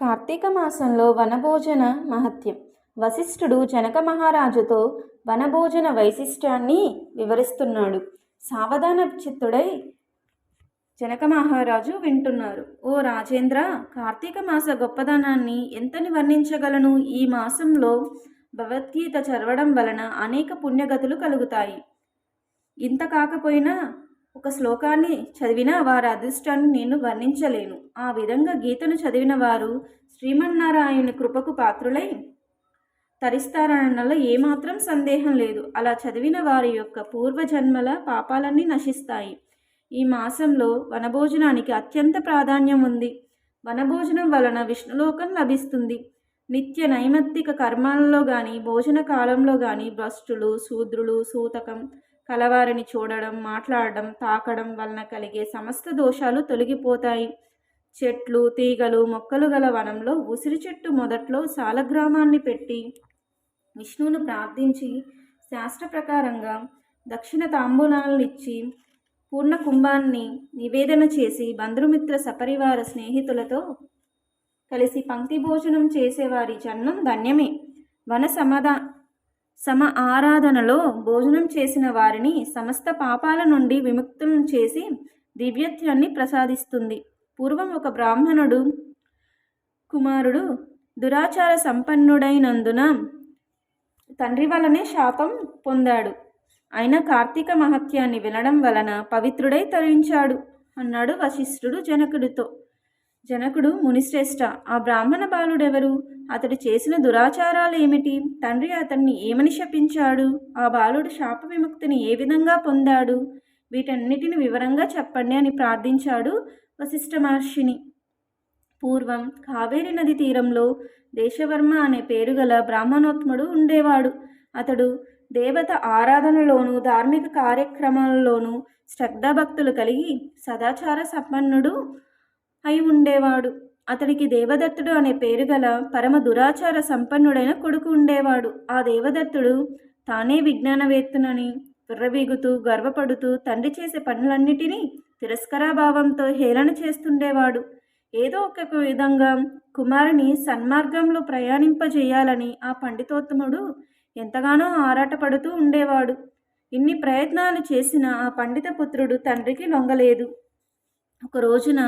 కార్తీక మాసంలో వనభోజన మహత్యం. వశిష్ఠుడు జనక మహారాజుతో వనభోజన వైశిష్ట్యాన్ని వివరిస్తున్నాడు. సావధాన చిత్తుడై జనక మహారాజు వింటున్నారు. ఓ రాజేంద్ర కార్తీక మాస గొప్పదనాన్ని ఎంతని వర్ణించగలను ఈ మాసంలో భగవద్గీత చదవడం వలన అనేక పుణ్యగతులు కలుగుతాయి. ఇంత కాకపోయినా ఒక శ్లోకాన్ని చదివిన వారి అదృష్టాన్ని నేను వర్ణించలేను. ఆ విధంగా గీతను చదివిన వారు శ్రీమన్నారాయణ కృపకు పాత్రులై తరిస్తారనడంలో ఏమాత్రం సందేహం లేదు. అలా చదివిన వారి యొక్క పూర్వజన్మల పాపాలన్నీ నశిస్తాయి. ఈ మాసంలో వనభోజనానికి అత్యంత ప్రాధాన్యం ఉంది. వనభోజనం వలన విష్ణులోకం లభిస్తుంది. నిత్య నైమిత్తిక కర్మాలలో కానీ భోజన కాలంలో కానీ భ్రష్టులు శూద్రులు సూతకం కలవారిని చూడడం మాట్లాడడం తాకడం వలన కలిగే సమస్త దోషాలు తొలగిపోతాయి. చెట్లు తీగలు మొక్కలు గల వనంలో ఉసిరి చెట్టు మొదట్లో సాలగ్రామాన్ని పెట్టి విష్ణువును ప్రార్థించి శాస్త్ర ప్రకారంగా దక్షిణ తాంబూలాలను ఇచ్చి పూర్ణ కుంభాన్ని నివేదన చేసి బంధుమిత్ర సపరివార స్నేహితులతో కలిసి పంక్తి భోజనం చేసేవారి జన్మం ధన్యమే. వన సమాధా సమ ఆరాధనలో భోజనం చేసిన వారిని సమస్త పాపాల నుండి విముక్తులను చేసి దివ్యత్వాన్ని ప్రసాదిస్తుంది. పూర్వం ఒక బ్రాహ్మణుడు కుమారుడు దురాచార సంపన్నుడైనందున తండ్రి వలనే శాపం పొందాడు. అయినా కార్తీక మహత్యాన్ని వినడం వలన పవిత్రుడై తరించాడు అన్నాడు వశిష్ఠుడు జనకుడితో. జనకుడు మునిశ్రేష్ఠ ఆ బ్రాహ్మణ బాలుడెవరు? అతడు చేసిన దురాచారాలు ఏమిటి తండ్రి అతన్ని ఏమని శపించాడు? ఆ బాలుడు శాప విముక్తిని ఏ విధంగా పొందాడు? వీటన్నిటిని వివరంగా చెప్పండి అని ప్రార్థించాడు వశిష్ఠ మహర్షిని. పూర్వం కావేరి నది తీరంలో దేశవర్మ అనే పేరు గల బ్రాహ్మణోత్ముడు ఉండేవాడు. అతడు దేవత ఆరాధనలోను ధార్మిక కార్యక్రమాలలోనూ శ్రద్ధాభక్తులు కలిగి సదాచార సంపన్నుడు అయి ఉండేవాడు. అతడికి దేవదత్తుడు అనే పేరు గల పరమ దురాచార సంపన్నుడైన కొడుకు ఉండేవాడు. ఆ దేవదత్తుడు తానే విజ్ఞానవేత్తనని విర్రవీగుతూ గర్వపడుతూ తండ్రి చేసే పనులన్నిటినీ తిరస్కరాభావంతో హేళన చేస్తుండేవాడు. ఏదో ఒక విధంగా కుమారుని సన్మార్గంలో ప్రయాణింపజేయాలని ఆ పండితోత్తముడు ఎంతగానో ఆరాటపడుతూ ఉండేవాడు. ఇన్ని ప్రయత్నాలు చేసిన ఆ పండిత పుత్రుడు తండ్రికి లొంగలేదు. ఒక రోజున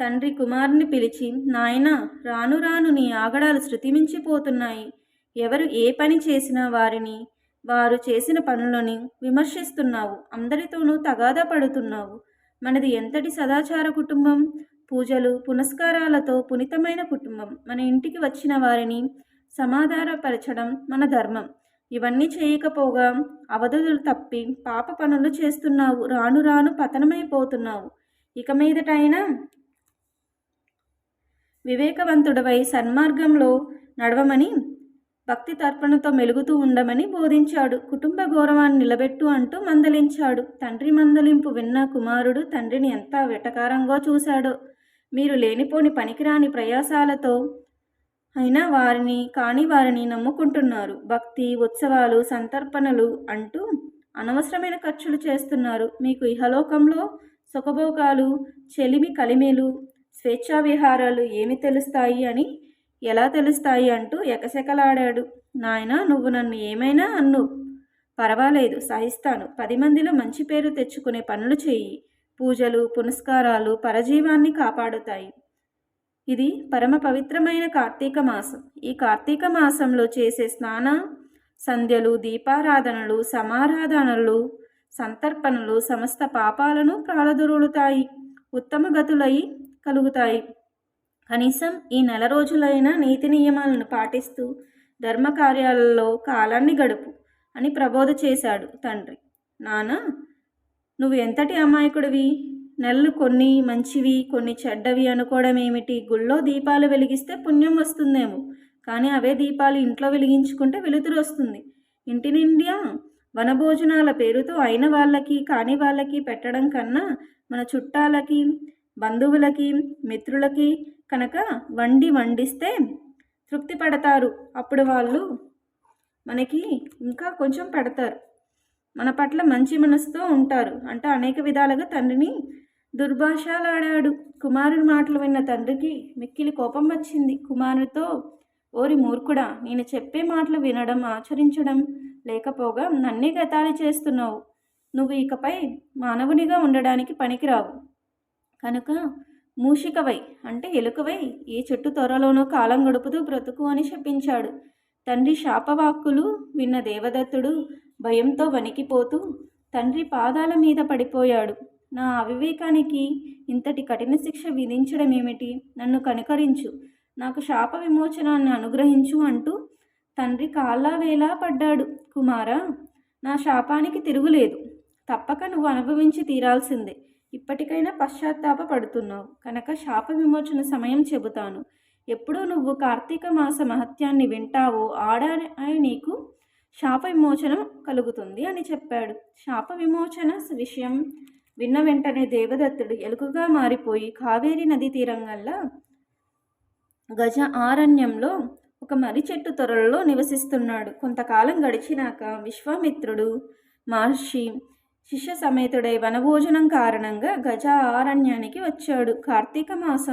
తండ్రి కుమారుని పిలిచి నాయన రాను రాను నీ ఆగడాలు శృతిమించిపోతున్నాయి. ఎవరు ఏ పని చేసినా వారిని వారు చేసిన పనులని విమర్శిస్తున్నావు. అందరితోనూ తగాదా పడుతున్నావు. మనది ఎంతటి సదాచార కుటుంబం? పూజలు పునస్కారాలతో పునితమైన కుటుంబం. మన ఇంటికి వచ్చిన వారిని సమాధానపరచడం మన ధర్మం. ఇవన్నీ చేయకపోగా అవధులు తప్పి పాప పనులు చేస్తున్నావు. రాను రాను పతనమైపోతున్నావు. ఇక మీదటైనా వివేకవంతుడవై సన్మార్గంలో నడవమని భక్తి తర్పణతో మెలుగుతూ ఉండమని బోధించాడు. కుటుంబ గౌరవాన్ని నిలబెట్టు అంటూ మందలించాడు. తండ్రి మందలింపు విన్న కుమారుడు తండ్రిని ఎంత వెటకారంగా చూశాడో. మీరు లేనిపోని పనికిరాని ప్రయాసాలతో అయినా వారిని కాని వారిని నమ్ముకుంటున్నారు. భక్తి ఉత్సవాలు సంతర్పణలు అంటూ అనవసరమైన ఖర్చులు చేస్తున్నారు. మీకు ఇహలోకంలో సుఖభోగాలు చెలిమి కలిమేలు స్వేచ్ఛా విహారాలు ఏమి తెలుస్తాయి అని? ఎలా తెలుస్తాయి అంటూ ఎకసెకలాడాడు. నాయన నువ్వు నన్ను ఏమైనా అన్ను. పర్వాలేదు సహిస్తాను. పది మందిలో మంచి పేరు తెచ్చుకునే పనులు చెయ్యి. పూజలు పునస్కారాలు పరజీవాన్ని కాపాడుతాయి. ఇది పరమ పవిత్రమైన కార్తీక మాసం. ఈ కార్తీక మాసంలో చేసే స్నాన సంధ్యలు దీపారాధనలు సమారాధనలు సంతర్పణలు సమస్త పాపాలను ప్రాలదురులుతాయి ఉత్తమ గతులై కలుగుతాయి. కనీసం ఈ నెల రోజులైనా నీతి నియమాలను పాటిస్తూ ధర్మకార్యాలలో కాలాన్ని గడుపు అని ప్రబోధ చేశాడు తండ్రి. నాన్న నువ్వు ఎంతటి అమాయకుడివి? నెలలు కొన్ని మంచివి కొన్ని చెడ్డవి అనుకోవడం ఏమిటి గుళ్ళో దీపాలు వెలిగిస్తే పుణ్యం వస్తుందేమో. కానీ అవే దీపాలు ఇంట్లో వెలిగించుకుంటే వెలుతురు వస్తుంది. ఇంటి నిండా వనభోజనాల పేరుతో అయిన వాళ్ళకి కాని వాళ్ళకి పెట్టడం కన్నా మన చుట్టాలకి బంధువులకి మిత్రులకి కనుక వండి వండిస్తే తృప్తి పడతారు. అప్పుడు వాళ్ళు మనకి ఇంకా కొంచెం పెడతారు. మన పట్ల మంచి మనసుతో ఉంటారు. అంటే అనేక విధాలుగా తండ్రిని దుర్భాషలాడాడు. కుమారుని మాటలు విన్న తండ్రికి మిక్కిలి కోపం వచ్చింది. కుమారుతో ఓరి మూర్ఖుడా నేను చెప్పే మాటలు వినడం ఆచరించడం లేకపోగా నన్నే గతాలు చేస్తున్నావు. నువ్వు ఇకపై మానవునిగా ఉండడానికి పనికిరావు. కనుక మూషికవై అంటే ఎలుకవై ఏ చెట్టు త్వరలోనూ కాలం గడుపుతూ బ్రతుకు అని శపించాడు. తండ్రి శాపవాక్కులు విన్న దేవదత్తుడు భయంతో వణికిపోతూ తండ్రి పాదాల మీద పడిపోయాడు. నా అవివేకానికి ఇంతటి కఠిన శిక్ష విధించడం ఏమిటి నన్ను కనుకరించు. నాకు శాప విమోచనాన్ని అనుగ్రహించు అంటూ తండ్రి కాళ్ళ వేలా పడ్డాడు. కుమారా నా శాపానికి తిరుగులేదు. తప్పక నువ్వు అనుభవించి తీరాల్సిందే. ఇప్పటికైనా పశ్చాత్తాప పడుతున్నావు కనుక శాప విమోచన సమయం చెబుతాను. ఎప్పుడూ నువ్వు కార్తీక మాస మహత్యాన్ని వింటావో ఆడా నీకు శాప విమోచనం కలుగుతుంది అని చెప్పాడు. శాప విమోచన విషయం విన్న వెంటనే దేవదత్తుడు ఎలుకగా మారిపోయి కావేరి నది తీరంగల్లా గజ ఆరణ్యంలో ఒక మర్రి చెట్టు త్వరలో నివసిస్తున్నాడు. కొంతకాలం గడిచినాక విశ్వామిత్రుడు మహర్షి శిష్య సమేతుడై వనభోజనం కారణంగా గజ ఆరణ్యానికి వచ్చాడు. కార్తీక మాస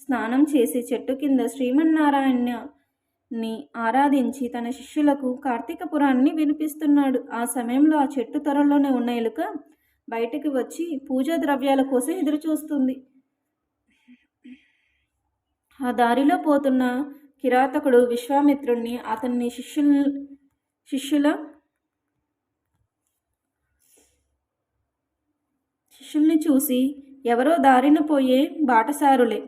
స్నానం చేసి చెట్టు కింద శ్రీమన్నారాయణని ఆరాధించి తన శిష్యులకు కార్తీక పురాణాన్ని వినిపిస్తున్నాడు. ఆ సమయంలో ఆ చెట్టు త్వరలోనే ఉన్న ఎలుక బయటికి వచ్చి పూజా ద్రవ్యాల కోసం ఎదురుచూస్తుంది. ఆ దారిలో పోతున్న కిరాతకుడు విశ్వామిత్రుణ్ణి అతన్ని శిష్యుల శిష్యుల శిష్యుల్ని చూసి ఎవరో దారిన పోయే బాటసారులే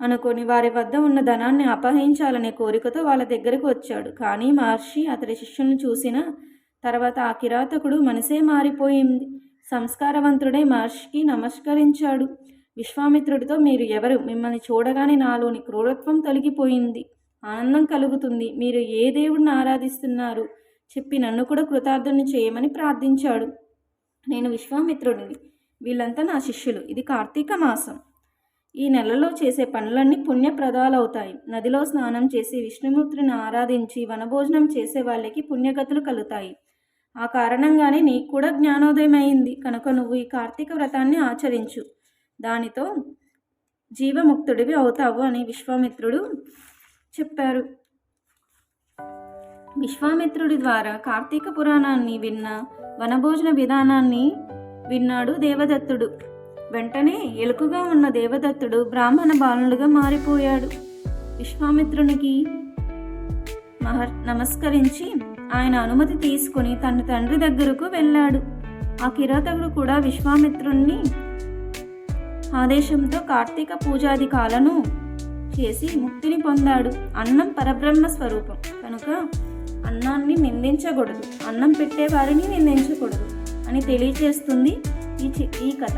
అనుకొని వారి వద్ద ఉన్న ధనాన్ని అపహరించాలనే కోరికతో వాళ్ళ దగ్గరకు వచ్చాడు. కానీ మహర్షి అతడి శిష్యుల్ని చూసిన తర్వాత ఆ కిరాతకుడు మనసే మారిపోయింది. సంస్కారవంతుడై మహర్షికి నమస్కరించాడు. విశ్వామిత్రుడితో మీరు ఎవరు? మిమ్మల్ని చూడగానే నాలోని క్రూరత్వం తొలగిపోయింది. ఆనందం కలుగుతుంది. మీరు ఏ దేవుడిని ఆరాధిస్తున్నారు? చెప్పి నన్ను కూడా కృతార్థుని చేయమని ప్రార్థించాడు. నేను విశ్వామిత్రుడిని. వీళ్ళంతా నా శిష్యులు. ఇది కార్తీక మాసం. ఈ నెలలో చేసే పనులన్నీ పుణ్యప్రదాలవుతాయి. నదిలో స్నానం చేసి విష్ణుమూర్తిని ఆరాధించి వనభోజనం చేసే వాళ్ళకి పుణ్యగతులు కలుగుతాయి. ఆ కారణంగానే నీకు కూడా జ్ఞానోదయం అయింది. కనుక నువ్వు ఈ కార్తీక వ్రతాన్ని ఆచరించు. దానితో జీవముక్తుడివి అవుతావు అని విశ్వామిత్రుడు చెప్పారు. విశ్వామిత్రుడి ద్వారా కార్తీక పురాణాన్ని విన్న వనభోజన విధానాన్ని విన్నాడు దేవదత్తుడు. వెంటనే ఎలుకగా ఉన్న దేవదత్తుడు బ్రాహ్మణ బాలుడుగా మారిపోయాడు. విశ్వామిత్రునికి మహర్ నమస్కరించి ఆయన అనుమతి తీసుకుని తన తండ్రి దగ్గరకు వెళ్ళాడు. ఆ కిరాతకుడు కూడా విశ్వామిత్రుణ్ణి ఆదేశంతో కార్తీక పూజాధికాలను చేసి ముక్తిని పొందాడు. అన్నం పరబ్రహ్మ స్వరూపం. కనుక అన్నాన్ని నిందించకూడదు. అన్నం పెట్టే వారిని నిందించకూడదు. అని తెలియజేస్తుంది ఈ చి ఈ కథ.